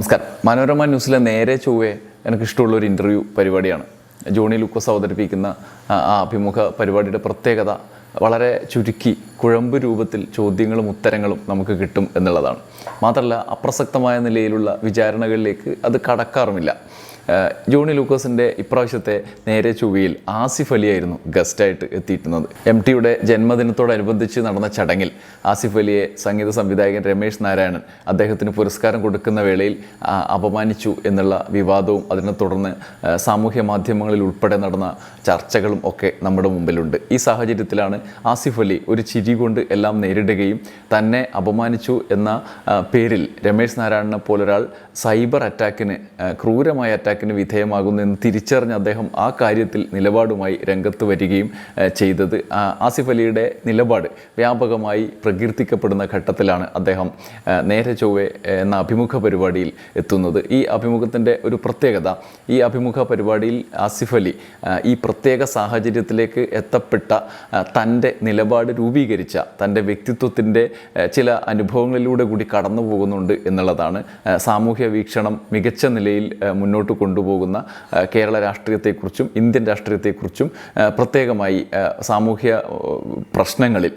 നമസ്കാരം. മനോരമ ന്യൂസിലെ നേരെ ചൊവ്വേ എനിക്കിഷ്ടമുള്ള ഒരു ഇന്റർവ്യൂ പരിപാടിയാണ്. ജോണി ലൂക്കോസ് അവതരിപ്പിക്കുന്ന ആ അഭിമുഖ പരിപാടിയുടെ പ്രത്യേകത വളരെ ചുരുക്കി കുഴമ്പ് രൂപത്തിൽ ചോദ്യങ്ങളും ഉത്തരങ്ങളും നമുക്ക് കിട്ടും എന്നുള്ളതാണ്. മാത്രമല്ല അപ്രസക്തമായ നിലയിലുള്ള വിചാരണകളിലേക്ക് അത് കടക്കാറുമില്ല. ജോണി ലൂക്കോസിന്റെ ഇപ്രാവശ്യത്തെ നേരെ ചൊവ്വയിൽ ആസിഫ് അലിയായിരുന്നു ഗസ്റ്റായിട്ട് എത്തിയിരുന്നത് എം ടിയുടെ ജന്മദിനത്തോടനുബന്ധിച്ച് നടന്ന ചടങ്ങിൽ ആസിഫ് അലിയെ സംഗീത സംവിധായകൻ രമേശ് നാരായണൻ അദ്ദേഹത്തിന് പുരസ്കാരം കൊടുക്കുന്ന വേളയിൽ അപമാനിച്ചു എന്നുള്ള വിവാദവും അതിനെ തുടർന്ന് സാമൂഹ്യ മാധ്യമങ്ങളിൽ ഉൾപ്പെടെ നടന്ന ചർച്ചകളും ഒക്കെ നമ്മുടെ മുമ്പിലുണ്ട്. ഈ സാഹചര്യത്തിലാണ് ആസിഫ് അലി ഒരു ചിരി കൊണ്ട് എല്ലാം നേരിടുകയും തന്നെ അപമാനിച്ചു എന്ന പേരിൽ രമേശ് നാരായണനെ പോലൊരാൾ സൈബർ അറ്റാക്കിന് ക്രൂരമായ ക്രൂരമായ അറ്റാക്കിന് വിധേയമാകുന്നു എന്ന് തിരിച്ചറിഞ്ഞ അദ്ദേഹം ആ കാര്യത്തിൽ നിലപാടുമായി രംഗത്ത് വരികയും ചെയ്തത്. ആസിഫ് അലിയുടെ നിലപാട് വ്യാപകമായി പ്രകീർത്തിക്കപ്പെടുന്ന ഘട്ടത്തിലാണ് അദ്ദേഹം നേരെ ചൊവ്വെ എന്ന അഭിമുഖ പരിപാടിയിൽ എത്തുന്നത്. ഈ അഭിമുഖത്തിന്റെ ഒരു പ്രത്യേകത ഈ അഭിമുഖ പരിപാടിയിൽ ആസിഫ് അലി ഈ പ്രത്യേക സാഹചര്യത്തിലേക്ക് എത്തപ്പെട്ട തന്റെ നിലപാട് രൂപീകരിച്ച തന്റെ വ്യക്തിത്വത്തിന്റെ ചില അനുഭവങ്ങളിലൂടെ കൂടി കടന്നു പോകുന്നുണ്ട് എന്നുള്ളതാണ് സാമൂഹ്യ വീക്ഷണം മികച്ച നിലയിൽ മുന്നോട്ട് കൊണ്ടുപോകുന്ന കേരള രാഷ്ട്രീയത്തെക്കുറിച്ചും ഇന്ത്യൻ രാഷ്ട്രീയത്തെക്കുറിച്ചും പ്രത്യേകമായി സാമൂഹ്യ പ്രശ്നങ്ങളിൽ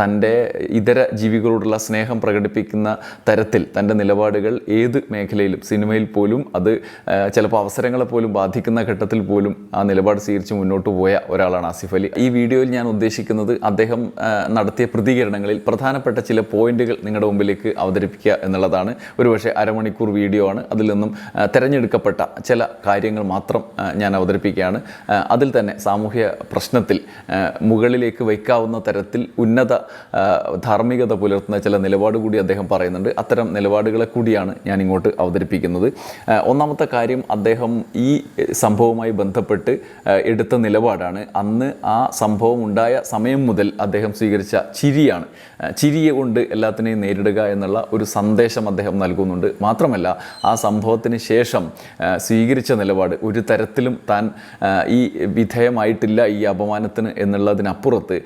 തന്റെ ഇതര ജീവികളോടുള്ള സ്നേഹം പ്രകടിപ്പിക്കുന്ന തരത്തിൽ തന്റെ നിലപാടുകൾ ഏത് മേഖലയിലും സിനിമയിൽ പോലും അത് ചിലപ്പോൾ അവസരങ്ങളെ പോലും ബാധിക്കുന്ന ഘട്ടത്തിൽ പോലും ആ നിലപാട് സ്വീകരിച്ച് മുന്നോട്ട് പോയ ഒരാളാണ് ആസിഫ് അലി. ഈ വീഡിയോയിൽ ഞാൻ ഉദ്ദേശിക്കുന്നത് അദ്ദേഹം നടത്തിയ പ്രതികരണങ്ങളിൽ പ്രധാനപ്പെട്ട ചില പോയിന്റുകൾ നിങ്ങളുടെ മുമ്പിലേക്ക് അവതരിപ്പിക്കുക എന്നുള്ളതാണ്. ഒരുപക്ഷെ അരമണിക്കൂർ വീഡിയോ ആണ്. അതിൽ നിന്നും തിരഞ്ഞെടുക്കപ്പെട്ട ചില കാര്യങ്ങൾ മാത്രം ഞാൻ അവതരിപ്പിക്കുകയാണ്. അതിൽ തന്നെ സാമൂഹ്യ പ്രശ്നത്തിൽ മുകളിലേക്ക് വയ്ക്കാവുന്ന തരത്തിൽ ഉന്നത ധാർമ്മികത പുലർത്തുന്ന ചില നിലപാട് കൂടി അദ്ദേഹം പറയുന്നുണ്ട്. അത്തരം നിലപാടുകളെ കൂടിയാണ് ഞാൻ ഇങ്ങോട്ട് അവതരിപ്പിക്കുന്നത്. ഒന്നാമത്തെ കാര്യം അദ്ദേഹം ഈ സംഭവവുമായി ബന്ധപ്പെട്ട് എടുത്ത നിലപാടാണ്. അന്ന് ആ സംഭവം ഉണ്ടായ സമയം മുതൽ അദ്ദേഹം സ്വീകരിച്ച ചിരിയാണ്. ചിരിയെ കൊണ്ട് എല്ലാത്തിനെയും നേരിടുക എന്നുള്ള ഒരു സന്ദേശം അദ്ദേഹം നൽകുന്നുണ്ട്. മാത്രമല്ല ആ സംഭവത്തിന് ശേഷം സ്വീകരിച്ച നിലപാട് ഒരു തരത്തിലും താൻ ഈ വിധേയമായിട്ടില്ല ഈ അപമാനത്തിന് എന്നുള്ളതിനപ്പുറത്ത്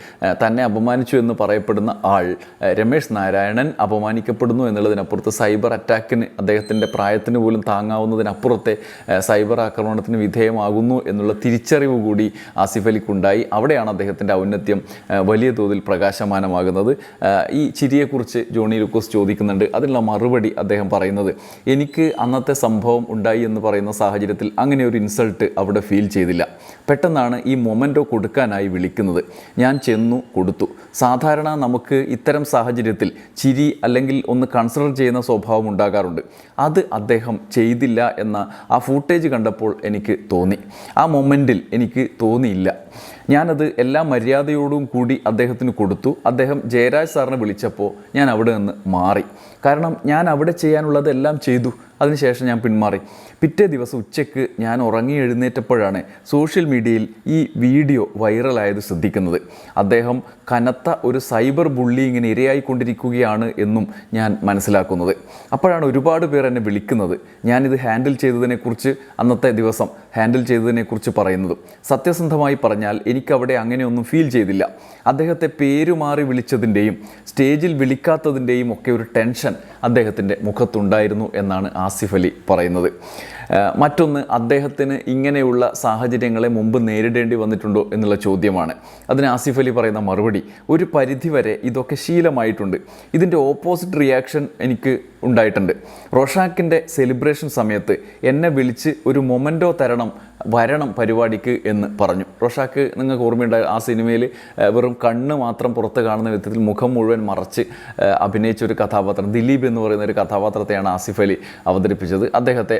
തന്നെ അപമാനിച്ചു എന്ന് പറയപ്പെടുന്ന ആൾ രമേശ് നാരായണൻ അപമാനിക്കപ്പെടുന്നു എന്നുള്ളതിനപ്പുറത്ത് സൈബർ അറ്റാക്കിന് അദ്ദേഹത്തിന്റെ പ്രായത്തിന് പോലും താങ്ങാവുന്നതിനപ്പുറത്തെ സൈബർ ആക്രമണത്തിന് വിധേയമാകുന്നു എന്നുള്ള തിരിച്ചറിവ് കൂടി ആസിഫ് അലിക്കുണ്ടായി അവിടെയാണ് അദ്ദേഹത്തിന്റെ ഔന്നത്യം വലിയ തോതിൽ പ്രകാശമാനമാകുന്നത്. ഈ ചിരിയെക്കുറിച്ച് ജോണി ലൂക്കോസ് ചോദിക്കുന്നുണ്ട്. അതിനുള്ള മറുപടി അദ്ദേഹം പറയുന്നത് എനിക്ക് അന്നത്തെ സംഭവം ഉണ്ടായി എന്ന് പറയുന്ന സാഹചര്യത്തിൽ അങ്ങനെ ഒരു ഇൻസൾട്ട് അവിടെ ഫീൽ ചെയ്തില്ല. പെട്ടെന്നാണ് ഈ മൊമെന്റോ കൊടുക്കാനായി വിളിക്കുന്നത്. ഞാൻ ചെന്നു കൊടുത്തു. സാധാരണ നമുക്ക് ഇത്തരം സാഹചര്യത്തിൽ ചിരി അല്ലെങ്കിൽ ഒന്ന് കൺസിഡർ ചെയ്യുന്ന സ്വഭാവം ഉണ്ടാകാറുണ്ട്. അത് അദ്ദേഹം ചെയ്തില്ല എന്ന ആ ഫൂട്ടേജ് കണ്ടപ്പോൾ എനിക്ക് തോന്നി. ആ മൊമെന്റിൽ എനിക്ക് തോന്നിയില്ല. ഞാനത് എല്ലാ മര്യാദയോടും കൂടി അദ്ദേഹത്തിന് കൊടുത്തു. അദ്ദേഹം ജയരാജ് സാറിനെ വിളിച്ചപ്പോൾ ഞാൻ അവിടെ നിന്ന് മാറി. കാരണം ഞാൻ അവിടെ ചെയ്യാനുള്ളതെല്ലാം ചെയ്തു. അതിനുശേഷം ഞാൻ പിന്മാറി. പിറ്റേ ദിവസം ഉച്ചയ്ക്ക് ഞാൻ ഉറങ്ങി എഴുന്നേറ്റപ്പോഴാണ് സോഷ്യൽ മീഡിയയിൽ ഈ വീഡിയോ വൈറലായത് ശ്രദ്ധിക്കുന്നത്. അദ്ദേഹം കനത്ത ഒരു സൈബർ ബുള്ളിങ്ങിന് ഇരയായിക്കൊണ്ടിരിക്കുകയാണ് എന്നും ഞാൻ മനസ്സിലാക്കുന്നത്. അപ്പോഴാണ് ഒരുപാട് പേർ എന്നെ വിളിക്കുന്നത്. ഞാനിത് ഹാൻഡിൽ ചെയ്തതിനെക്കുറിച്ച് അന്നത്തെ ദിവസം ഹാൻഡിൽ ചെയ്തതിനെക്കുറിച്ച് പറയുന്നതും. സത്യസന്ധമായി പറഞ്ഞാൽ എനിക്കവിടെ അങ്ങനെയൊന്നും ഫീൽ ചെയ്തില്ല. അദ്ദേഹത്തെ പേരുമാറി വിളിച്ചതിന്റെയും സ്റ്റേജിൽ വിളിക്കാത്തതിന്റെയും ഒക്കെ ഒരു ടെൻഷൻ അദ്ദേഹത്തിന്റെ മുഖത്തുണ്ടായിരുന്നു എന്നാണ് ആസിഫ് അലി പറയുന്നത്. മറ്റൊന്ന് അദ്ദേഹത്തിന് ഇങ്ങനെയുള്ള സാഹചര്യങ്ങളെ മുമ്പ് നേരിടേണ്ടി വന്നിട്ടുണ്ടോ എന്നുള്ള ചോദ്യമാണ്. അതിന് ആസിഫ് അലി പറയുന്ന മറുപടി ഒരു പരിധിവരെ ഇതൊക്കെ ശീലമായിട്ടുണ്ട്. ഇതിന്റെ ഓപ്പോസിറ്റ് റിയാക്ഷൻ എനിക്ക് ഉണ്ടായിട്ടുണ്ട്. റോഷാക്കിന്റെ സെലിബ്രേഷൻ സമയത്ത് എന്നെ വിളിച്ച് ഒരു മൊമെന്റോ തരണം വരണം പരിപാടിക്ക് എന്ന് പറഞ്ഞു. റോഷാക്ക് നിങ്ങൾക്ക് ഓർമ്മയുണ്ട് ആ സിനിമയിൽ വെറും കണ്ണ് മാത്രം പുറത്ത് കാണുന്ന വിധത്തിൽ മുഖം മുഴുവൻ മറച്ച് അഭിനയിച്ച ഒരു കഥാപാത്രം ദിലീപ് എന്ന് പറയുന്ന ഒരു കഥാപാത്രത്തെയാണ് ആസിഫ് അലി അവതരിപ്പിച്ചത്. അദ്ദേഹത്തെ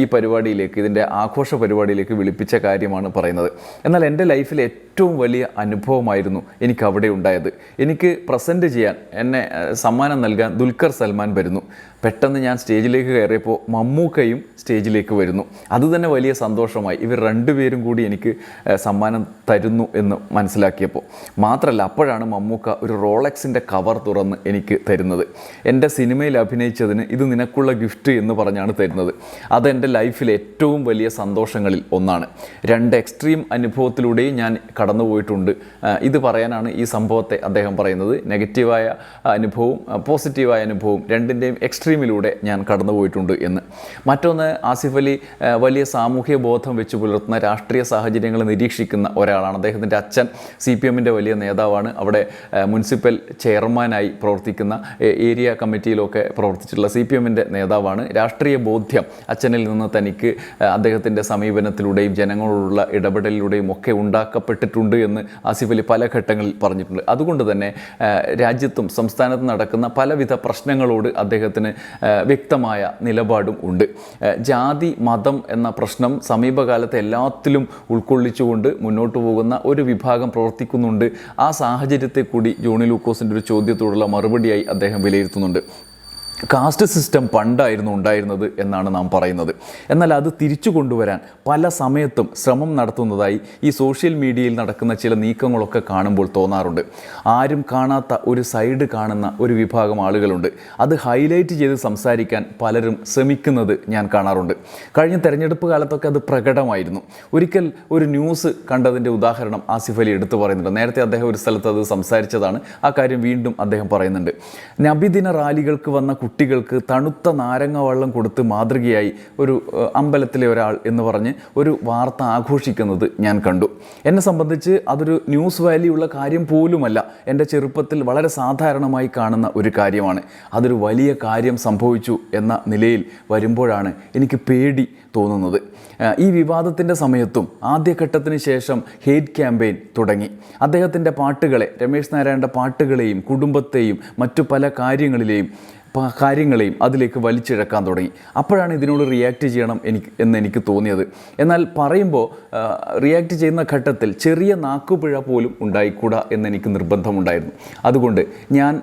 ഈ പരിപാടിയിലേക്ക് ഇതിന്റെ ആഘോഷ പരിപാടിയിലേക്ക് വിളിപ്പിച്ച കാര്യമാണ് പറയുന്നത്. എന്നാൽ എന്റെ ലൈഫിൽ വലിയ അനുഭവമായിരുന്നു എനിക്ക് അവിടെ ഉണ്ടായത്. എനിക്ക് പ്രസന്റ് ചെയ്യാൻ എന്നെ സമ്മാനം നൽകാൻ ദുൽഖർ സൽമാൻ വരുന്നു. പെട്ടെന്ന് ഞാൻ സ്റ്റേജിലേക്ക് കയറിയപ്പോൾ മമ്മൂക്കയും സ്റ്റേജിലേക്ക് വരുന്നു. അതുതന്നെ വലിയ സന്തോഷമായി. ഇവർ രണ്ടുപേരും കൂടി എനിക്ക് സമ്മാനം തരുന്നു എന്ന് മനസ്സിലാക്കിയപ്പോൾ. മാത്രമല്ല അപ്പോഴാണ് മമ്മൂക്ക ഒരു റോളക്സിന്റെ കവർ തുറന്ന് എനിക്ക് തരുന്നത്. എന്റെ സിനിമയിൽ അഭിനയിച്ചതിന് ഇത് നിനക്കുള്ള ഗിഫ്റ്റ് എന്ന് പറഞ്ഞാണ് തരുന്നത്. അത് എന്റെ ലൈഫിലെ ഏറ്റവും വലിയ സന്തോഷങ്ങളിൽ ഒന്നാണ്. രണ്ട് എക്സ്ട്രീം അനുഭവത്തിലൂടെയും ഞാൻ കടന്നുപോയിട്ടുണ്ട്. ഇത് പറയാനാണ് ഈ സംഭവത്തെ അദ്ദേഹം പറയുന്നത്. നെഗറ്റീവായ അനുഭവവും പോസിറ്റീവായ അനുഭവവും രണ്ടിന്റെയും എക്സ്ട്രീമിലൂടെ ഞാൻ കടന്നുപോയിട്ടുണ്ട് എന്ന്. മറ്റൊന്ന് ആസിഫ് അലി വലിയ സാമൂഹ്യ ബോധം വെച്ച് പുലർത്തുന്ന രാഷ്ട്രീയ സാഹചര്യങ്ങൾ നിരീക്ഷിക്കുന്ന ഒരാളാണ്. അദ്ദേഹത്തിന്റെ അച്ഛൻ സി പി എമ്മിന്റെ വലിയ നേതാവാണ്. അവിടെ മുനിസിപ്പൽ ചെയർമാനായി പ്രവർത്തിക്കുന്ന ഏരിയ കമ്മിറ്റിയിലൊക്കെ പ്രവർത്തിച്ചിട്ടുള്ള സി പി എമ്മിന്റെ നേതാവാണ്. രാഷ്ട്രീയ ബോധ്യം അച്ഛനിൽ നിന്ന് തനിക്ക് അദ്ദേഹത്തിന്റെ സമീപനത്തിലൂടെയും ജനങ്ങളോടുള്ള ഇടപെടലിലൂടെയും ഒക്കെ ഉണ്ടാക്കപ്പെട്ടിട്ടുണ്ട്. എന്ന് ആസിഫ് അലി പല ഘട്ടങ്ങളിൽ പറഞ്ഞിട്ടുണ്ട്. അതുകൊണ്ട് തന്നെ രാജ്യത്തും സംസ്ഥാനത്തും നടക്കുന്ന പലവിധ പ്രശ്നങ്ങളോട് അദ്ദേഹത്തിന് വ്യക്തമായ നിലപാടും ഉണ്ട്. ജാതി മതം എന്ന പ്രശ്നം സമീപകാലത്ത് എല്ലാത്തിലും ഉൾക്കൊള്ളിച്ചുകൊണ്ട് മുന്നോട്ട് പോകുന്ന ഒരു വിഭാഗം പ്രവർത്തിക്കുന്നുണ്ട്. ആ സാഹചര്യത്തെ കൂടി ജോണി ലൂക്കോസിന്റെ ഒരു ചോദ്യത്തോടുള്ള മറുപടിയായി അദ്ദേഹം വിലയിരുത്തുന്നുണ്ട്. കാസ്റ്റ് സിസ്റ്റം പണ്ടായിരുന്നു ഉണ്ടായിരുന്നത് എന്നാണ് നാം പറയുന്നത്. എന്നാൽ അത് തിരിച്ചു കൊണ്ടുവരാൻ പല സമയത്തും ശ്രമം നടത്തുന്നതായി ഈ സോഷ്യൽ മീഡിയയിൽ നടക്കുന്ന ചില നീക്കങ്ങളൊക്കെ കാണുമ്പോൾ തോന്നാറുണ്ട്. ആരും കാണാത്ത ഒരു സൈഡ് കാണുന്ന ഒരു വിഭാഗം ആളുകളുണ്ട്. അത് ഹൈലൈറ്റ് ചെയ്ത് സംസാരിക്കാൻ പലരും ശ്രമിക്കുന്നത് ഞാൻ കാണാറുണ്ട്. കഴിഞ്ഞ തെരഞ്ഞെടുപ്പ് കാലത്തൊക്കെ അത് പ്രകടമായിരുന്നു. ഒരിക്കൽ ഒരു ന്യൂസ് കണ്ടതിന്റെ ഉദാഹരണം ആസിഫ് അലി എടുത്തു പറയുന്നുണ്ട്. നേരത്തെ അദ്ദേഹം ഒരു സ്ഥലത്ത് അത് സംസാരിച്ചതാണ്. ആ കാര്യം വീണ്ടും അദ്ദേഹം പറയുന്നുണ്ട്. നബിദിന റാലികൾക്ക് വന്ന കുട്ടികൾക്ക് തണുത്ത നാരങ്ങ വെള്ളം കൊടുത്ത് മാതൃകയായി ഒരു അമ്പലത്തിലെ ഒരാൾ എന്ന് പറഞ്ഞ് ഒരു വാർത്ത ആഘോഷിക്കുന്നത് ഞാൻ കണ്ടു. എന്നെ സംബന്ധിച്ച് അതൊരു ന്യൂസ് വാല്യൂ ഉള്ള കാര്യം പോലുമല്ല. എന്റെ ചെറുപ്പത്തിൽ വളരെ സാധാരണമായി കാണുന്ന ഒരു കാര്യമാണ്. അതൊരു വലിയ കാര്യം സംഭവിച്ചു എന്ന നിലയിൽ വരുമ്പോഴാണ് എനിക്ക് പേടി തോന്നുന്നത്. ഈ വിവാദത്തിന്റെ സമയത്തും ആദ്യഘട്ടത്തിന് ശേഷം ഹേറ്റ് ക്യാമ്പയിൻ തുടങ്ങി. അദ്ദേഹത്തിന്റെ പാട്ടുകളെ രമേശ് നാരായണന്റെ പാട്ടുകളെയും കുടുംബത്തെയും മറ്റു പല കാര്യങ്ങളിലെയും കാര്യങ്ങളെയും അതിലേക്ക് വലിച്ചിഴക്കാൻ തുടങ്ങി. അപ്പോഴാണ് ഇതിനോട് റിയാക്ട് ചെയ്യണം എനിക്ക് എന്ന് എനിക്ക് തോന്നിയത്. എന്നാൽ പറയുമ്പോൾ റിയാക്ട് ചെയ്യുന്ന ഘട്ടത്തിൽ ചെറിയ നാക്കുപിഴ പോലും ഉണ്ടായിക്കൂടാ എന്നെനിക്ക് നിർബന്ധമുണ്ടായിരുന്നു. അതുകൊണ്ട് ഞാൻ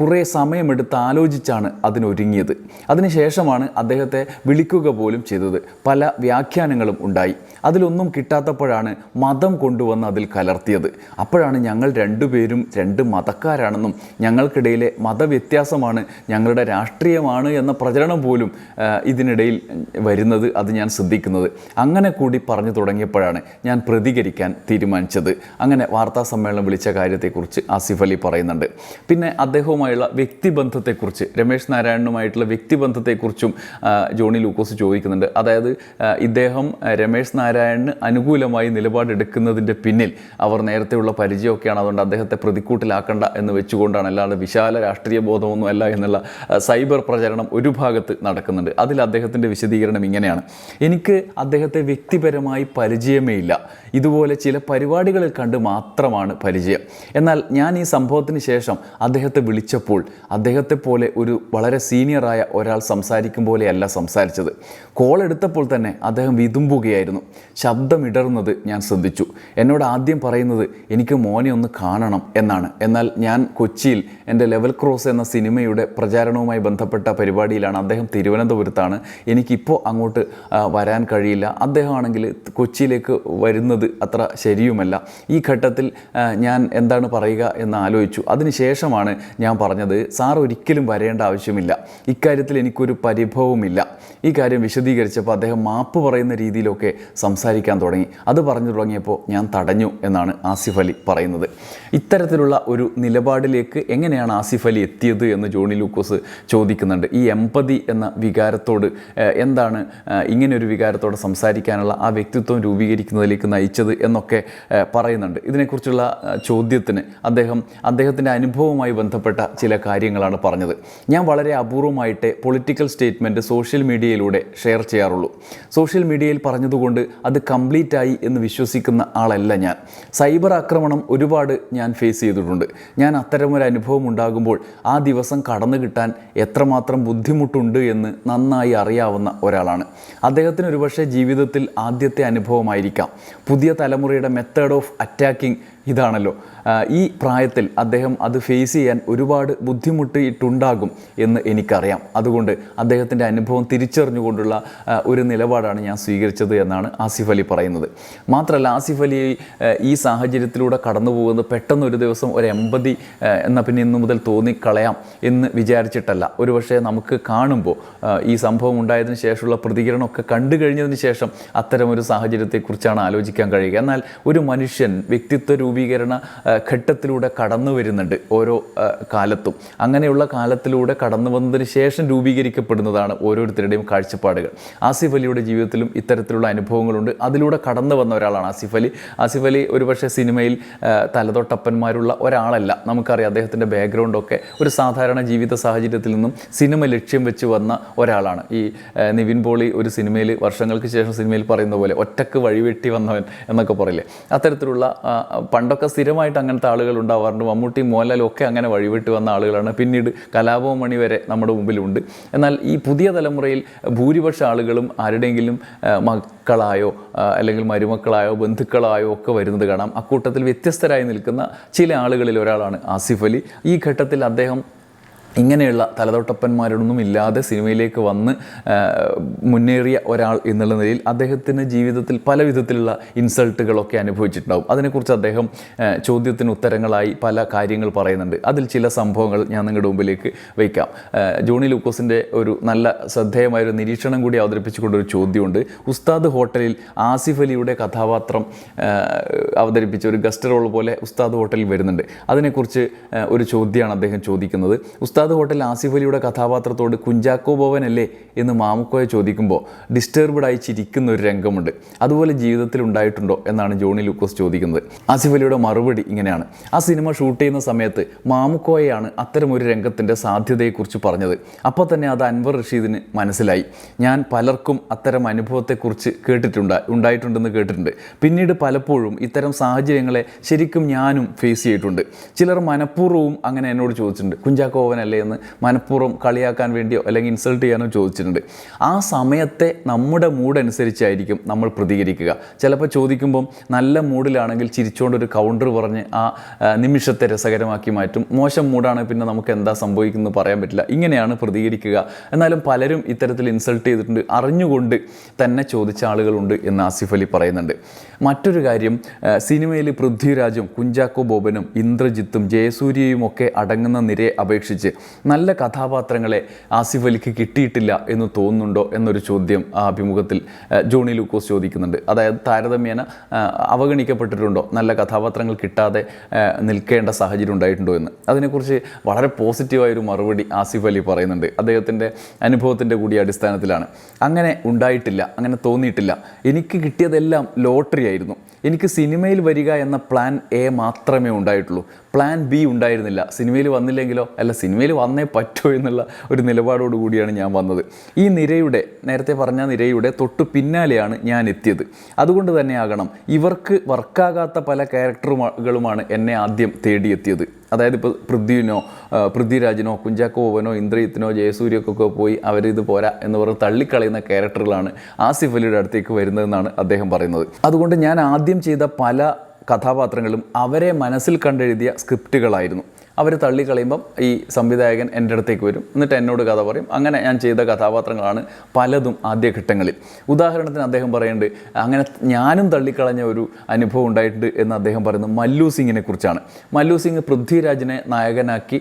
കുറേ സമയമെടുത്ത് ആലോചിച്ചാണ് അതിനൊരുങ്ങിയത്. അതിനുശേഷമാണ് അദ്ദേഹത്തെ വിളിക്കുക പോലും ചെയ്തത്. പല വ്യാഖ്യാനങ്ങളും ഉണ്ടായി. അതിലൊന്നും കിട്ടാത്തപ്പോഴാണ് മതം കൊണ്ടുവന്ന് അതിൽ കലർത്തിയത്. അപ്പോഴാണ് ഞങ്ങൾ രണ്ടുപേരും രണ്ട് മതക്കാരാണെന്നും ഞങ്ങൾക്കിടയിലെ മതവ്യത്യാസമാണ് ഞങ്ങളുടെ രാഷ്ട്രീയമാണ് എന്ന പ്രചരണം പോലും ഇതിനിടയിൽ വരുന്നത് അത് ഞാൻ ശ്രദ്ധിക്കുന്നത്. അങ്ങനെ കൂടി പറഞ്ഞു തുടങ്ങിയപ്പോഴാണ് ഞാൻ പ്രതികരിക്കാൻ തീരുമാനിച്ചത്. അങ്ങനെ വാർത്താ സമ്മേളനം വിളിച്ച കാര്യത്തെക്കുറിച്ച് ആസിഫ് അലി പറയുന്നുണ്ട്. പിന്നെ അദ്ദേഹവുമായുള്ള വ്യക്തിബന്ധത്തെക്കുറിച്ച് രമേശ് നാരായണനുമായിട്ടുള്ള വ്യക്തിബന്ധത്തെക്കുറിച്ചും ജോണി ലൂക്കോസ് ചോദിക്കുന്നുണ്ട്. അതായത് ഇദ്ദേഹം രമേശ് നാരായണന് അനുകൂലമായി നിലപാടെടുക്കുന്നതിന്റെ പിന്നിൽ അവർ നേരത്തെയുള്ള പരിചയമൊക്കെയാണ്. അതുകൊണ്ട് അദ്ദേഹത്തെ പ്രതിക്കൂട്ടിലാക്കണ്ട എന്ന് വെച്ചുകൊണ്ടാണ്. അല്ലാതെ വിശാല രാഷ്ട്രീയ ബോധമൊന്നുമല്ല എന്നുള്ള സൈബർ പ്രചരണം ഒരു ഭാഗത്ത് നടക്കുന്നുണ്ട്. അതിൽ അദ്ദേഹത്തിന്റെ വിശദീകരണം ഇങ്ങനെയാണ്. എനിക്ക് അദ്ദേഹത്തെ വ്യക്തിപരമായി പരിചയമേ ഇല്ല ഇതുപോലെ ചില പരിപാടികളിൽ കണ്ട് മാത്രമാണ് പരിചയം. എന്നാൽ ഞാൻ ഈ സംഭവത്തിന് ശേഷം അദ്ദേഹത്തെ വിളിച്ചപ്പോൾ അദ്ദേഹത്തെ പോലെ ഒരു വളരെ സീനിയറായ ഒരാൾ സംസാരിക്കും പോലെയല്ല സംസാരിച്ചത്. കോൾ എടുത്തപ്പോൾ തന്നെ അദ്ദേഹം വിതുമ്പുകയായിരുന്നു. ശബ്ദമിടറുന്നത് ഞാൻ ശ്രദ്ധിച്ചു. എന്നോട് ആദ്യം പറയുന്നത് എനിക്ക് മോനെ ഒന്ന് കാണണം എന്നാണ്. എന്നാൽ ഞാൻ കൊച്ചിയിൽ എന്റെ ലെവൽ ക്രോസ് എന്ന സിനിമയുടെ പ്രചാരണവുമായി ബന്ധപ്പെട്ട പരിപാടിയിലാണ് അദ്ദേഹം തിരുവനന്തപുരത്താണ്. എനിക്കിപ്പോൾ അങ്ങോട്ട് വരാൻ കഴിയില്ല. അദ്ദേഹമാണെങ്കിൽ കൊച്ചിയിലേക്ക് വരുന്നത് അത്ര ശരിയുമല്ല. ഈ ഘട്ടത്തിൽ ഞാൻ എന്താണ് പറയുക എന്ന് ആലോചിച്ചു. അതിനുശേഷമാണ് ഞാൻ പറഞ്ഞത് സാർ ഒരിക്കലും വരേണ്ട ആവശ്യമില്ല. ഇക്കാര്യത്തിൽ എനിക്കൊരു പരിഭവവുമില്ല. ഈ കാര്യം വിശദീകരിച്ചപ്പോൾ അദ്ദേഹം മാപ്പ് പറയുന്ന രീതിയിലൊക്കെ സംസാരിക്കാൻ തുടങ്ങി. അത് പറഞ്ഞു തുടങ്ങിയപ്പോൾ ഞാൻ തടഞ്ഞു എന്നാണ് ആസിഫ് അലി പറയുന്നത്. ഇത്തരത്തിലുള്ള ഒരു നിലപാടിലേക്ക് എങ്ങനെയാണ് ആസിഫ് അലി എത്തിയത് എന്ന് ജോണി ലൂക്കോസ് ചോദിക്കുന്നുണ്ട്. ഈ എമ്പതി എന്ന വികാരത്തോട് എന്താണ് ഇങ്ങനെയൊരു വികാരത്തോടെ സംസാരിക്കാനുള്ള ആ വ്യക്തിത്വം രൂപീകരിക്കുന്നതിലേക്ക് നയിച്ചത് എന്നൊക്കെ പറയുന്നുണ്ട്. ഇതിനെക്കുറിച്ചുള്ള ചോദ്യത്തിന് അദ്ദേഹം അദ്ദേഹത്തിന്റെ അനുഭവവുമായി ബന്ധപ്പെട്ട ചില കാര്യങ്ങളാണ് പറഞ്ഞത്. ഞാൻ വളരെ അപൂർവമായിട്ട് പൊളിറ്റിക്കൽ സ്റ്റേറ്റ്മെന്റ് സോഷ്യൽ മീഡിയയിലൂടെ ഷെയർ ചെയ്യാറുള്ളൂ. സോഷ്യൽ മീഡിയയിൽ പറഞ്ഞതുകൊണ്ട് അത് കംപ്ലീറ്റ് ആയി എന്ന് വിശ്വസിക്കുന്ന ആളല്ല ഞാൻ. സൈബർ ആക്രമണം ഒരുപാട് ഞാൻ ഫേസ് ചെയ്തിട്ടുണ്ട്. ഞാൻ അത്തരമൊരു അനുഭവം ഉണ്ടാകുമ്പോൾ ആ ദിവസം കടന്നു കിട്ടാൻ എത്രമാത്രം ബുദ്ധിമുട്ടുണ്ട് എന്ന് നന്നായി അറിയാവുന്ന ഒരാളാണ്. അദ്ദേഹത്തിന് ഒരുപക്ഷെ ജീവിതത്തിൽ ആദ്യത്തെ അനുഭവമായിരിക്കാം. പുതിയ തലമുറയുടെ മെത്തേഡ് ഓഫ് അറ്റാക്കിംഗ് ഇതാണല്ലോ. ഈ പ്രായത്തിൽ അദ്ദേഹം അത് ഫേസ് ചെയ്യാൻ ഒരുപാട് ബുദ്ധിമുട്ടിയിട്ടുണ്ടാകും എന്ന് എനിക്കറിയാം. അതുകൊണ്ട് അദ്ദേഹത്തിന്റെ അനുഭവം തിരിച്ചറിഞ്ഞുകൊണ്ടുള്ള ഒരു നിലപാടാണ് ഞാൻ സ്വീകരിച്ചത് എന്നാണ് ആസിഫ് അലി പറയുന്നത്. മാത്രമല്ല ആസിഫ് അലി ഈ സാഹചര്യത്തിലൂടെ കടന്നു പോകുന്നത് പെട്ടെന്ന് ഒരു ദിവസം ഒരു എൺപതി എന്ന പിന്നെ ഇന്നു മുതൽ തോന്നിക്കളയാം എന്ന് വിചാരിച്ചിട്ടല്ല. ഒരുപക്ഷെ നമുക്ക് കാണുമ്പോൾ ഈ സംഭവം ഉണ്ടായതിനു ശേഷമുള്ള പ്രതികരണമൊക്കെ കണ്ടു കഴിഞ്ഞതിന് ശേഷം അത്തരമൊരു സാഹചര്യത്തെക്കുറിച്ചാണ് ആലോചിക്കാൻ കഴിയുക. എന്നാൽ ഒരു മനുഷ്യൻ വ്യക്തിത്വ രൂപീകരണ ഘട്ടത്തിലൂടെ കടന്നു വരുന്നുണ്ട് ഓരോ കാലത്തും. അങ്ങനെയുള്ള കാലത്തിലൂടെ കടന്നു വന്നതിന് ശേഷം രൂപീകരിക്കപ്പെടുന്നതാണ് ഓരോരുത്തരുടെയും കാഴ്ചപ്പാടുകൾ. ആസിഫ് അലിയുടെ ജീവിതത്തിലും ഇത്തരത്തിലുള്ള അനുഭവങ്ങളുണ്ട്. അതിലൂടെ കടന്നു വന്ന ഒരാളാണ് ആസിഫ് അലി. ആസിഫ് അലി ഒരുപക്ഷെ സിനിമയിൽ തലതൊട്ടപ്പന്മാരുള്ള ഒരാളല്ല. നമുക്കറിയാം അദ്ദേഹത്തിന്റെ ബാക്ക്ഗ്രൗണ്ടൊക്കെ ഒരു സാധാരണ ജീവിത സാഹചര്യത്തിൽ നിന്നും സിനിമ ലക്ഷ്യം വെച്ച് വന്ന ഒരാളാണ്. ഈ നിവിൻ പോളി ഒരു സിനിമയിൽ വർഷങ്ങൾക്ക് ശേഷം സിനിമയിൽ പറയുന്ന പോലെ ഒറ്റയ്ക്ക് വഴിവെട്ടി വന്നവൻ എന്നൊക്കെ പറയില്ലേ? അത്തരത്തിലുള്ള പണ്ടൊക്കെ സ്ഥിരമായിട്ട് അങ്ങനത്തെ ആളുകൾ ഉണ്ടാവാറുണ്ട്. മമ്മൂട്ടി മോഹൻലാലും ഒക്കെ അങ്ങനെ വഴിവിട്ട് വന്ന ആളുകളാണ്. പിന്നീട് കലാപവും മണി വരെ നമ്മുടെ മുമ്പിലുണ്ട്. എന്നാൽ ഈ പുതിയ തലമുറയിൽ ഭൂരിപക്ഷ ആളുകളും ആരുടെയെങ്കിലും മക്കളായോ അല്ലെങ്കിൽ മരുമക്കളായോ ബന്ധുക്കളായോ ഒക്കെ വരുന്നത് കാണാം. അക്കൂട്ടത്തിൽ വ്യത്യസ്തരായി നിൽക്കുന്ന ചില ആളുകളിൽ ഒരാളാണ് ആസിഫ് അലി. ഈ ഘട്ടത്തിൽ അദ്ദേഹം ഇങ്ങനെയുള്ള തലതൊട്ടപ്പന്മാരൊന്നും ഇല്ലാതെ സിനിമയിലേക്ക് വന്ന് മുന്നേറിയ ഒരാൾ എന്നുള്ള നിലയിൽ അദ്ദേഹത്തിന് ജീവിതത്തിൽ പല വിധത്തിലുള്ള ഇൻസൾട്ടുകളൊക്കെ അനുഭവിച്ചിട്ടുണ്ടാവും. അതിനെക്കുറിച്ച് അദ്ദേഹം ചോദ്യത്തിന് ഉത്തരങ്ങളായി പല കാര്യങ്ങൾ പറയുന്നുണ്ട്. അതിൽ ചില സംഭവങ്ങൾ ഞാൻ നിങ്ങളുടെ മുമ്പിലേക്ക് വയ്ക്കാം. ജോണി ലൂക്കോസിന്റെ ഒരു നല്ല ശ്രദ്ധേയമായ ഒരു നിരീക്ഷണം കൂടി അവതരിപ്പിച്ചുകൊണ്ടൊരു ചോദ്യമുണ്ട്. ഉസ്താദ് ഹോട്ടലിൽ ആസിഫ് അലിയുടെ കഥാപാത്രം അവതരിപ്പിച്ച ഒരു ഗസ്റ്റ് റോൾ പോലെ ഉസ്താദ് ഹോട്ടലിൽ വരുന്നുണ്ട്. അതിനെക്കുറിച്ച് ഒരു ചോദ്യമാണ് അദ്ദേഹം ചോദിക്കുന്നത്. ഉസ്താദ് ഹോട്ടലിൽ ആസിഫ് അലിയുടെ കഥാപാത്രത്തോട് കുഞ്ചാക്കോ അല്ലേ എന്ന് മാമുക്കോയെ ചോദിക്കുമ്പോൾ ഡിസ്റ്റർബ്ഡ് ആയി ചിരിക്കുന്ന ഒരു രംഗമുണ്ട്. അതുപോലെ ജീവിതത്തിൽ ഉണ്ടായിട്ടുണ്ടോ എന്നാണ് ജോണി ലൂക്കോസ് ചോദിക്കുന്നത്. ആസിഫ് അലിയുടെ മറുപടി ഇങ്ങനെയാണ്. ആ സിനിമ ഷൂട്ട് ചെയ്യുന്ന സമയത്ത് മാമുക്കോയാണ് അത്തരം ഒരു രംഗത്തിന്റെ സാധ്യതയെക്കുറിച്ച് പറഞ്ഞത്. അപ്പോൾ തന്നെ അത് അൻവർ റഷീദിന് മനസ്സിലായി. ഞാൻ പലർക്കും അത്തരം അനുഭവത്തെക്കുറിച്ച് കേട്ടിട്ടുണ്ട് ഉണ്ടായിട്ടുണ്ടെന്ന് കേട്ടിട്ടുണ്ട്. പിന്നീട് പലപ്പോഴും ഇത്തരം സാഹചര്യങ്ങളെ ശരിക്കും ഞാനും ഫേസ് ചെയ്തിട്ടുണ്ട്. ചിലർ മനഃപൂർവവും അങ്ങനെ എന്നോട് ചോദിച്ചിട്ടുണ്ട്. കുഞ്ചാക്കോവനല്ലേ എന്ന് മനഃപൂർവം കളിയാക്കാൻ വേണ്ടിയോ അല്ലെങ്കിൽ ഇൻസൾട്ട് ചെയ്യാനോ ചോദിച്ചിട്ടുണ്ട്. ആ സമയത്തെ നമ്മുടെ മൂഡ് അനുസരിച്ചായിരിക്കും നമ്മൾ പ്രതികരിക്കുക. ചിലപ്പോൾ ചോദിക്കുമ്പം നല്ല മൂഡിലാണെങ്കിൽ ചിരിച്ചുകൊണ്ട് ഒരു കൗണ്ടർ പറഞ്ഞ് ആ ആ, നിമിഷത്തെ രസകരമാക്കി മാറ്റും. മോശം മൂഡാണെങ്കിൽ പിന്നെ നമുക്ക് എന്താ സംഭവിക്കുന്നത് പറയാൻ പറ്റില്ല. ഇങ്ങനെയാണ് പ്രതികരിക്കുക. എന്നാലും പലരും ഇത്തരത്തിൽ ഇൻസൾട്ട് ചെയ്തിട്ടുണ്ട്. അറിഞ്ഞുകൊണ്ട് തന്നെ ചോദിച്ച ആളുകളുണ്ട് എന്ന് ആസിഫ് അലി പറയുന്നുണ്ട്. മറ്റൊരു കാര്യം സിനിമയിൽ പൃഥ്വിരാജും കുഞ്ചാക്കോ ബോബനും ഇന്ദ്രജിത്തും ജയസൂര്യയും ഒക്കെ അടങ്ങുന്ന നിരയെ അപേക്ഷിച്ച് നല്ല കഥാപാത്രങ്ങളെ ആസിഫ് അലിക്ക് കിട്ടിയിട്ടില്ല എന്ന് തോന്നുന്നുണ്ടോ എന്നൊരു ചോദ്യം ആ അഭിമുഖത്തിൽ ജോണി ലൂക്കോസ് ചോദിക്കുന്നുണ്ട്. അതായത് താരതമ്യേന അവഗണിക്കപ്പെട്ടിട്ടുണ്ടോ? നല്ല കഥാപാത്രങ്ങൾ കിട്ടാതെ നിൽക്കേണ്ട സാഹചര്യം ഉണ്ടായിട്ടുണ്ടോ എന്ന്. അതിനെക്കുറിച്ച് വളരെ പോസിറ്റീവായൊരു മറുപടി ആസിഫ് അലി പറയുന്നുണ്ട്. അദ്ദേഹത്തിന്റെ അനുഭവത്തിന്റെ കൂടി അടിസ്ഥാനത്തിലാണ്. അങ്ങനെ ഉണ്ടായിട്ടില്ല അങ്ങനെ തോന്നിയിട്ടില്ല. എനിക്ക് കിട്ടിയതെല്ലാം ലോട്ടറി ആയിരുന്നു. എനിക്ക് സിനിമയിൽ വരിക എന്ന പ്ലാൻ എ മാത്രമേ ഉണ്ടായിട്ടുള്ളൂ. പ്ലാൻ ബി ഉണ്ടായിരുന്നില്ല. സിനിമയിൽ വന്നില്ലെങ്കിലോ? അല്ല സിനിമയിൽ വന്നേ പറ്റൂ എന്നുള്ള ഒരു നിലപാടോട് കൂടിയാണ് ഞാൻ വന്നത്. ഈ നിരയുടെ നേരത്തെ പറഞ്ഞ നിരയുടെ തൊട്ടു പിന്നാലെയാണ് ഞാൻ എത്തിയത്. അതുകൊണ്ട് തന്നെയാകണം ഇവർക്ക് വർക്കാകാത്ത പല ക്യാരക്ടറുകളുമാണ് എന്നെ ആദ്യം തേടിയെത്തിയത്. അതായത് ഇപ്പോൾ പൃഥ്വിനോ പൃഥ്വിരാജിനോ കുഞ്ചാക്കോവനോ ഇന്ദ്രജിത്തിനോ ജയസൂര്യക്കൊക്കെ പോയി അവരിത് പോരാ എന്ന് പറഞ്ഞ് തള്ളിക്കളയുന്ന ക്യാരക്ടറുകളാണ് ആസിഫ് അലിയുടെ അടുത്തേക്ക് വരുന്നതെന്നാണ് അദ്ദേഹം പറയുന്നത്. അതുകൊണ്ട് ഞാൻ ആദ്യം ചെയ്ത പല കഥാപാത്രങ്ങളും അവരെ മനസ്സിൽ കണ്ടെഴുതിയ സ്ക്രിപ്റ്റുകളായിരുന്നു. അവർ തള്ളിക്കളയുമ്പം ഈ സംവിധായകൻ എന്റെ അടുത്തേക്ക് വരും. എന്നിട്ട് എന്നോട് കഥ പറയും. അങ്ങനെ ഞാൻ ചെയ്ത കഥാപാത്രങ്ങളാണ് പലതും ആദ്യഘട്ടങ്ങളിൽ. ഉദാഹരണത്തിന് അദ്ദേഹം പറയുന്നുണ്ട് അങ്ങനെ ഞാനും തള്ളിക്കളഞ്ഞ ഒരു അനുഭവം ഉണ്ടായിട്ടുണ്ട് എന്ന് അദ്ദേഹം പറയുന്നത് മല്ലു സിംഗിനെ കുറിച്ചാണ്. മല്ലു സിംഗ് പൃഥ്വിരാജിനെ നായകനാക്കി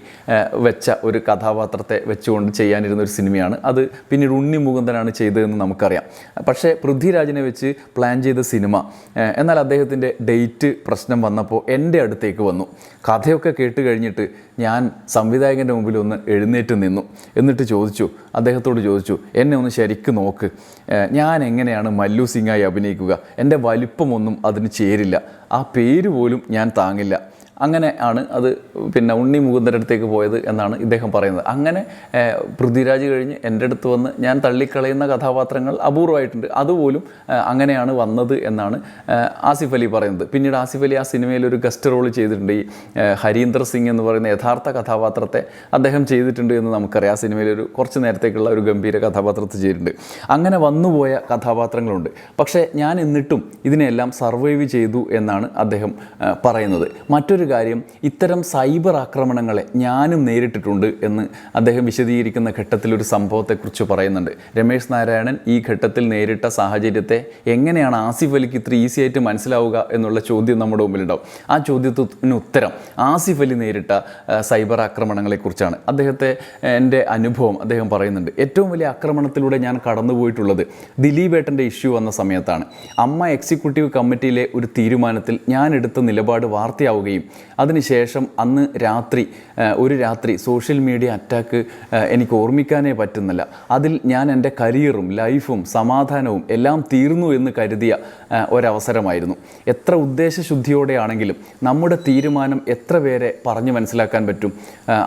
വെച്ച ഒരു കഥാപാത്രത്തെ വെച്ചുകൊണ്ട് ചെയ്യാനിരുന്ന ഒരു സിനിമയാണ്. അത് പിന്നീട് ഉണ്ണി മുകുന്ദനാണ് ചെയ്തതെന്ന് നമുക്കറിയാം. പക്ഷേ പൃഥ്വിരാജിനെ വെച്ച് പ്ലാൻ ചെയ്ത സിനിമ എന്നാൽ അദ്ദേഹത്തിന്റെ ഡേറ്റ് പ്രശ്നം വന്നപ്പോൾ എന്റെ അടുത്തേക്ക് വന്നു. കഥയൊക്കെ കേട്ട് കഴിഞ്ഞിട്ട് ഞാൻ സംവിധായകന്റെ മുമ്പിൽ ഒന്ന് എഴുന്നേറ്റ് നിന്നു. എന്നിട്ട് ചോദിച്ചു അദ്ദേഹത്തോട് ചോദിച്ചു എന്നെ ഒന്ന് ശരിക്ക് നോക്ക്. ഞാൻ എങ്ങനെയാണ് മല്ലു സിംഗായി അഭിനയിക്കുക? എന്റെ വലിപ്പമൊന്നും അതിന് ചേരില്ല. ആ പേര് പോലും ഞാൻ താങ്ങില്ല. അങ്ങനെ ആണ് അത് പിന്നെ ഉണ്ണി മുകുന്ദന്റെ അടുത്തേക്ക് പോയത് എന്നാണ് ഇദ്ദേഹം പറയുന്നത്. അങ്ങനെ പൃഥ്വിരാജ് കഴിഞ്ഞ് എന്റെ അടുത്ത് വന്ന് ഞാൻ തള്ളിക്കളയുന്ന കഥാപാത്രങ്ങൾ അപൂർവമായിട്ടുണ്ട് അതുപോലും അങ്ങനെയാണ് വന്നത് എന്നാണ് ആസിഫ് അലി പറയുന്നത്. പിന്നീട് ആസിഫ് അലി ആ സിനിമയിൽ ഒരു ഗസ്റ്റ് റോൾ ചെയ്തിട്ടുണ്ട്. ഈ ഹരീന്ദർ സിംഗ് എന്ന് പറയുന്ന യഥാർത്ഥ കഥാപാത്രത്തെ അദ്ദേഹം ചെയ്തിട്ടുണ്ട് എന്ന് നമുക്കറിയാം. ആ സിനിമയിൽ ഒരു കുറച്ച് നേരത്തേക്കുള്ള ഒരു ഗംഭീര കഥാപാത്രത്തെ ചെയ്തിട്ടുണ്ട്. അങ്ങനെ വന്നുപോയ കഥാപാത്രങ്ങളുണ്ട്. പക്ഷേ ഞാൻ എന്നിട്ടും ഇതിനെല്ലാം സർവൈവ് ചെയ്തു എന്നാണ് അദ്ദേഹം പറയുന്നത്. മറ്റൊരു കാര്യം ഇത്തരം സൈബർ ആക്രമണങ്ങളെ ഞാനും നേരിട്ടിട്ടുണ്ട് എന്ന് അദ്ദേഹം വിശദീകരിക്കുന്ന ഘട്ടത്തിൽ ഒരു സംഭവത്തെക്കുറിച്ച് പറയുന്നുണ്ട്. രമേശ് നാരായണൻ ഈ ഘട്ടത്തിൽ നേരിട്ട സാഹചര്യത്തെ എങ്ങനെയാണ് ആസിഫ് അലിക്ക് ഇത്ര ഈസി ആയിട്ട് മനസ്സിലാവുക എന്നുള്ള ചോദ്യം നമ്മുടെ മുമ്പിലുണ്ടാവും. ആ ചോദ്യത്തിന് ഉത്തരം ആസിഫ് അലി നേരിട്ട സൈബർ ആക്രമണങ്ങളെക്കുറിച്ചാണ് അദ്ദേഹത്തെ എന്റെ അനുഭവം അദ്ദേഹം പറയുന്നുണ്ട്. ഏറ്റവും വലിയ ആക്രമണത്തിലൂടെ ഞാൻ കടന്നുപോയിട്ടുള്ളത് ദിലീപേട്ടന്റെ ഇഷ്യൂ വന്ന സമയത്താണ്. അമ്മ എക്സിക്യൂട്ടീവ് കമ്മിറ്റിയിലെ ഒരു തീരുമാനത്തിൽ ഞാൻ എടുത്ത നിലപാട് വാർത്തയാവുകയും അതിനുശേഷം അന്ന് രാത്രി ഒരു രാത്രി സോഷ്യൽ മീഡിയ അറ്റാക്ക് എനിക്ക് ഓർമ്മിക്കാനേ പറ്റുന്നില്ല. അതിൽ ഞാൻ എന്റെ കരിയറും ലൈഫും സമാധാനവും എല്ലാം തീർന്നു എന്ന് കരുതിയ ഒരവസരമായിരുന്നു. എത്ര ഉദ്ദേശശുദ്ധിയോടെയാണെങ്കിലും നമ്മുടെ തീരുമാനം എത്ര പേരെ പറഞ്ഞു മനസ്സിലാക്കാൻ പറ്റും?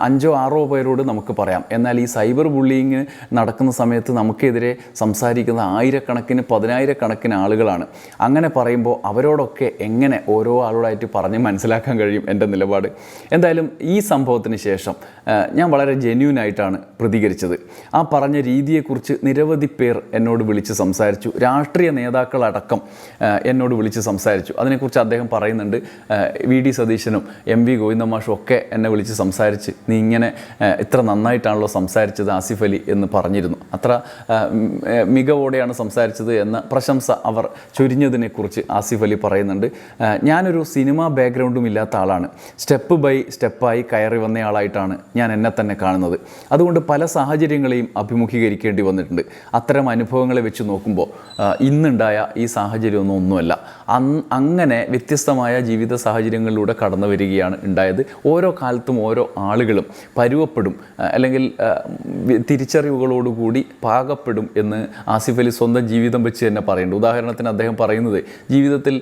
അഞ്ചോ ആറോ പേരോട് നമുക്ക് പറയാം. എന്നാൽ ഈ സൈബർ ബുള്ളിങ് നടക്കുന്ന സമയത്ത് നമുക്കെതിരെ സംസാരിക്കുന്ന ആയിരക്കണക്കിന് പതിനായിരക്കണക്കിന് ആളുകളാണ്. അങ്ങനെ പറയുമ്പോൾ അവരോടൊക്കെ എങ്ങനെ ഓരോ ആളോടായിട്ട് പറഞ്ഞ് മനസ്സിലാക്കാൻ കഴിയും? എന്റെ നിലപാട്. എന്തായാലും ഈ സംഭവത്തിന് ശേഷം ഞാൻ വളരെ ജെന്യൂൻ ആയിട്ടാണ് പ്രതികരിച്ചത്. ആ പറഞ്ഞ രീതിയെക്കുറിച്ച് നിരവധി പേർ എന്നോട് വിളിച്ച് സംസാരിച്ചു. രാഷ്ട്രീയ നേതാക്കളടക്കം എന്നോട് വിളിച്ച് സംസാരിച്ചു. അതിനെക്കുറിച്ച് അദ്ദേഹം പറയുന്നുണ്ട് വി ഡി സതീശനും എം വി ഗോവിന്ദമാഷും ഒക്കെ എന്നെ വിളിച്ച് സംസാരിച്ച് നീ ഇങ്ങനെ ഇത്ര നന്നായിട്ടാണല്ലോ സംസാരിച്ചത് ആസിഫ് അലി എന്ന് പറഞ്ഞിരുന്നു. അത്ര മികവോടെയാണ് സംസാരിച്ചത് എന്ന പ്രശംസ അവർ ചൊരിഞ്ഞതിനെക്കുറിച്ച് ആസിഫ് അലി പറയുന്നുണ്ട്. ഞാനൊരു സിനിമാ ബാക്ക്ഗ്രൗണ്ടും ഇല്ലാത്ത ആളാണ്. സ്റ്റെപ്പ് ബൈ സ്റ്റെപ്പായി കയറി വന്നയാളായിട്ടാണ് ഞാൻ എന്നെ തന്നെ കാണുന്നത്. അതുകൊണ്ട് പല സാഹചര്യങ്ങളെയും അഭിമുഖീകരിക്കേണ്ടി വന്നിട്ടുണ്ട്. അത്തരം അനുഭവങ്ങളെ വെച്ച് നോക്കുമ്പോൾ ഇന്നുണ്ടായ ഈ സാഹചര്യമൊന്നും ഒന്നുമല്ല. അങ്ങനെ വ്യത്യസ്തമായ ജീവിത സാഹചര്യങ്ങളിലൂടെ കടന്നു വരികയാണ് ഉണ്ടായത്. ഓരോ കാലത്തും ഓരോ ആളുകളും പരുവപ്പെടും അല്ലെങ്കിൽ തിരിച്ചറിവുകളോടുകൂടി പാകപ്പെടും എന്ന് ആസിഫ് അലി സ്വന്തം ജീവിതം വെച്ച് തന്നെ പറയുന്നുണ്ട്. ഉദാഹരണത്തിന് അദ്ദേഹം പറയുന്നത് ജീവിതത്തിൽ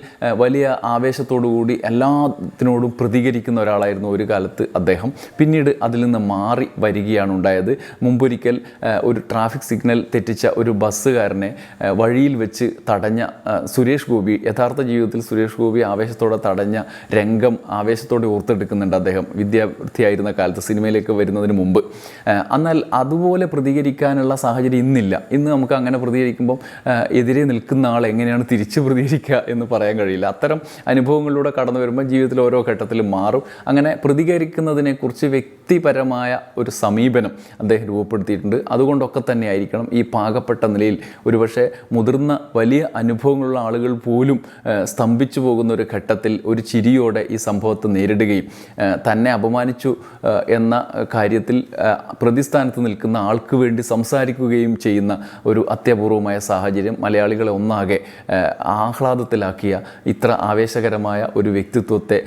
വലിയ ആവേശത്തോടുകൂടി എല്ലാത്തിനോടും പ്രതികരിക്കുന്ന ഒരാളായിരുന്നു ഒരു കാലത്ത് അദ്ദേഹം. പിന്നീട് അതിൽ നിന്ന് മാറി വരികയാണ് ഉണ്ടായത്. മുമ്പൊരിക്കൽ ഒരു ട്രാഫിക് സിഗ്നൽ തെറ്റിച്ച ഒരു ബസ്സുകാരനെ വഴിയിൽ വെച്ച് തടഞ്ഞ സുരേഷ് ഗോപി യഥാർത്ഥ ജീവിതത്തിൽ സുരേഷ് ഗോപി ആവേശത്തോടെ തടഞ്ഞ രംഗം ആവേശത്തോടെ ഓർത്തെടുക്കുന്നുണ്ട് അദ്ദേഹം. വിദ്യാർത്ഥിയായിരുന്ന കാലത്ത് സിനിമയിലേക്ക് വരുന്നതിന് മുമ്പ്. എന്നാൽ അതുപോലെ പ്രതികരിക്കാനുള്ള സാഹചര്യം ഇന്നില്ല. ഇന്ന് നമുക്ക് അങ്ങനെ പ്രതികരിക്കുമ്പോൾ ആ, എതിരെ നിൽക്കുന്ന ആൾ എങ്ങനെയാണ് തിരിച്ച് പ്രതികരിക്കുക എന്ന് പറയാൻ കഴിയില്ല. അത്തരം അനുഭവങ്ങളിലൂടെ കടന്നു വരുമ്പോൾ ജീവിതത്തിൽ ഓരോ ഘട്ടത്തിലും മാറും. അങ്ങനെ പ്രതികരിക്കുന്നതിനെക്കുറിച്ച് വ്യക്തിപരമായ ഒരു സമീപനം അദ്ദേഹം രൂപപ്പെടുത്തിയിട്ടുണ്ട്. അതുകൊണ്ടൊക്കെ തന്നെ ആയിരിക്കണം ഈ പാകപ്പെട്ട നിലയിൽ ഒരുപക്ഷെ മുതിർന്ന വലിയ അനുഭവങ്ങളുള്ള ആളുകൾ പോലും സ്തംഭിച്ചു പോകുന്ന ഒരു ഘട്ടത്തിൽ ഒരു ചിരിയോടെ ഈ സംഭവത്തെ നേരിടുകയും തന്നെ അപമാനിച്ചു എന്ന കാര്യത്തിൽ പ്രതിസ്ഥാനത്ത് നിൽക്കുന്ന ആൾക്ക് വേണ്ടി സംസാരിക്കുകയും ചെയ്യുന്ന ഒരു അത്യപൂർവമായ സാഹചര്യം മലയാളികളെ ഒന്നാകെ ആഹ്ലാദത്തിലാക്കിയ ഇത്ര ആവേശകരമായ ഒരു വ്യക്തിത്വത്തെ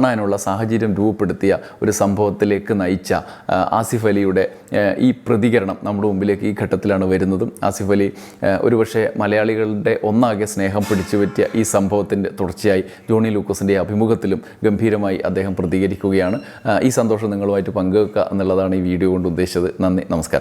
കാണാനുള്ള സാഹചര്യം രൂപപ്പെടുത്തിയ ഒരു സംഭവത്തിലേക്ക് നയിച്ച ആസിഫ് അലിയുടെ ഈ പ്രതികരണം നമ്മുടെ മുമ്പിലേക്ക് ഈ ഘട്ടത്തിലാണ് വരുന്നതും. ആസിഫ് അലി ഒരുപക്ഷെ മലയാളികളുടെ ഒന്നാകെ സ്നേഹം പിടിച്ചു പറ്റിയ ഈ സംഭവത്തിന്റെ തുടർച്ചയായി ജോണി ലൂക്കോസിന്റെ അഭിമുഖത്തിലും ഗംഭീരമായി അദ്ദേഹം പ്രതികരിക്കുകയാണ്. ഈ സന്തോഷം നിങ്ങളുമായിട്ട് പങ്കുവെക്കുക എന്നുള്ളതാണ് ഈ വീഡിയോ കൊണ്ട് ഉദ്ദേശിച്ചത്. നന്ദി നമസ്കാരം.